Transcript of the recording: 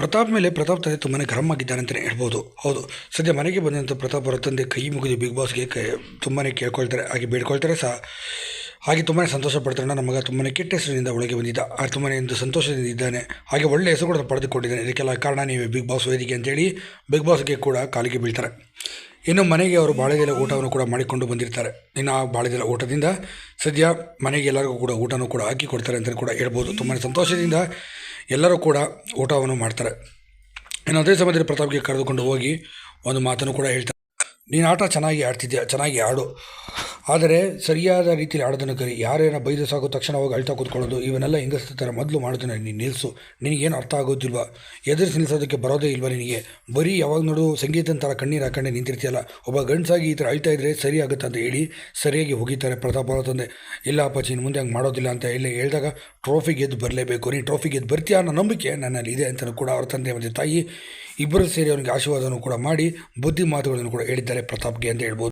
ಪ್ರತಾಪ್ ಮೇಲೆ ಪ್ರತಾಪ್ ತಂದೆ ತುಂಬಾ ಗರಂ ಆಗಿದ್ದಾನೆ ಅಂತಲೇ ಹೇಳ್ಬೋದು. ಹೌದು. ಸದ್ಯ ಮನೆಗೆ ಬಂದಂಥ ಪ್ರತಾಪ್ ಅವರ ತಂದೆ ಕೈ ಮುಗಿದು ಬಿಗ್ ಬಾಸ್ಗೆ ಕೈ ತುಂಬಾ ಕೇಳ್ಕೊಳ್ತಾರೆ. ಹಾಗೆ ಬೇಡ್ಕೊಳ್ತಾರೆ ಸಹ. ಹಾಗೆ ತುಂಬಾ ಸಂತೋಷ ಪಡ್ತಾರೆ. ನನ್ನ ಮಗ ತುಂಬಾ ಕೆಟ್ಟ ಹೆಸರಿನಿಂದ ಒಳಗೆ ಬಂದಿದ್ದ. ಆ ತುಂಬಾ ಒಂದು ಸಂತೋಷದಿಂದ ಇದ್ದಾನೆ. ಹಾಗೆ ಒಳ್ಳೆ ಹೆಸರು ಕೂಡ ಪಡೆದುಕೊಂಡಿದ್ದಾನೆ. ಇದಕ್ಕೆಲ್ಲ ಕಾರಣ ನೀವೇ ಬಿಗ್ ಬಾಸ್ ವೇದಿಕೆ ಅಂತೇಳಿ ಬಿಗ್ ಬಾಸ್ಗೆ ಕೂಡ ಕಾಲಿಗೆ ಬೀಳ್ತಾರೆ. ಇನ್ನು ಮನೆಗೆ ಅವರು ಬಾಳೆದೆಲೆ ಊಟವನ್ನು ಕೂಡ ಮಾಡಿಕೊಂಡು ಬಂದಿರ್ತಾರೆ. ಇನ್ನು ಆ ಬಾಳೆದೆಲೆ ಊಟದಿಂದ ಸದ್ಯ ಮನೆಗೆ ಎಲ್ಲರಿಗೂ ಕೂಡ ಊಟನೂ ಕೂಡ ಹಾಕಿ ಕೊಡ್ತಾರೆ ಅಂತ ಕೂಡ ಹೇಳ್ಬೋದು. ತುಂಬಾ ಸಂತೋಷದಿಂದ ಎಲ್ಲರೂ ಕೂಡ ಊಟವನ್ನು ಮಾಡ್ತಾರೆ. ಇನ್ನು ಅದೇ ಸಮಯದಲ್ಲಿ ಪ್ರತಾಪ್ಗೆ ಕರೆದುಕೊಂಡು ಹೋಗಿ ಒಂದು ಮಾತನ್ನು ಕೂಡ ಹೇಳ್ತಾರೆ ನೀನು ಆಟ ಚೆನ್ನಾಗಿ ಆಡ್ತಿದ್ಯಾ? ಚೆನ್ನಾಗಿ ಆಡು. ಆದರೆ ಸರಿಯಾದ ರೀತಿಯಲ್ಲಿ ಆಡೋದನ್ನು ಕರಿ. ಯಾರೇನ ಬೈದು ಸಾಕು ತಕ್ಷಣ ಹೋಗಿ ಅಳ್ತಾ ಕೂತ್ಕೊಳ್ಳೋದು, ಇವನ್ನೆಲ್ಲ ಹೆಂಗಸ್ತ ಥರ ಮೊದಲು ಮಾಡೋದನ್ನ ನೀನು ನಿಲ್ಲಿಸು ನಿನಗೇನು ಅರ್ಥ ಆಗೋದಿಲ್ವಾ? ಎದುರಿಸಿ ನಿಲ್ಲಿಸೋದಕ್ಕೆ ಬರೋದೇ ಇಲ್ವಾ ನಿನಗೆ? ಬರೀ ಯಾವಾಗ ನೋಡು ಸಂಗೀತನ ಥರ ಕಣ್ಣೀರು ಹಾಕೊಂಡೆ ನಿಂತಿರ್ತೀಯಲ್ಲ, ಒಬ್ಬ ಗಂಡಸಾಗಿ ಈ ಥರ ಅಳ್ತಾ ಇದ್ದರೆ ಸರಿ ಆಗುತ್ತೆ ಅಂತ ಹೇಳಿ ಸರಿಯಾಗಿ ಹೋಗಿತಾರೆ ಪ್ರತಾಪ್ ಅವರ ತಂದೆ. ಇಲ್ಲ ಇನ್ನು ಮುಂದೆ ಹಂಗೆ ಮಾಡೋದಿಲ್ಲ ಅಂತ ಹೇಳಿ ಹೇಳಿದಾಗ, ಟ್ರೋಫಿ ಗೆದ್ದು ಬರಲೇಬೇಕು, ನೀನು ಟ್ರೋಫಿ ಗೆದ್ದು ಬರ್ತೀಯ ಅನ್ನೋ ನಂಬಿಕೆ ನನ್ನಲ್ಲಿ ಇದೆ ಅಂತ ಕೂಡ ಅವ್ರ ತಂದೆ ಮತ್ತು ತಾಯಿ ಇಬ್ಬರು ಸೇರಿ ಅವನಿಗೆ ಆಶೀರ್ವಾದವನ್ನು ಕೂಡ ಮಾಡಿ ಬುದ್ಧಿ ಮಾತುಗಳನ್ನು ಕೂಡ ಹೇಳಿದ್ದಾರೆ ಪ್ರತಾಪ್ಗೆ ಅಂತ ಹೇಳ್ಬೋದು.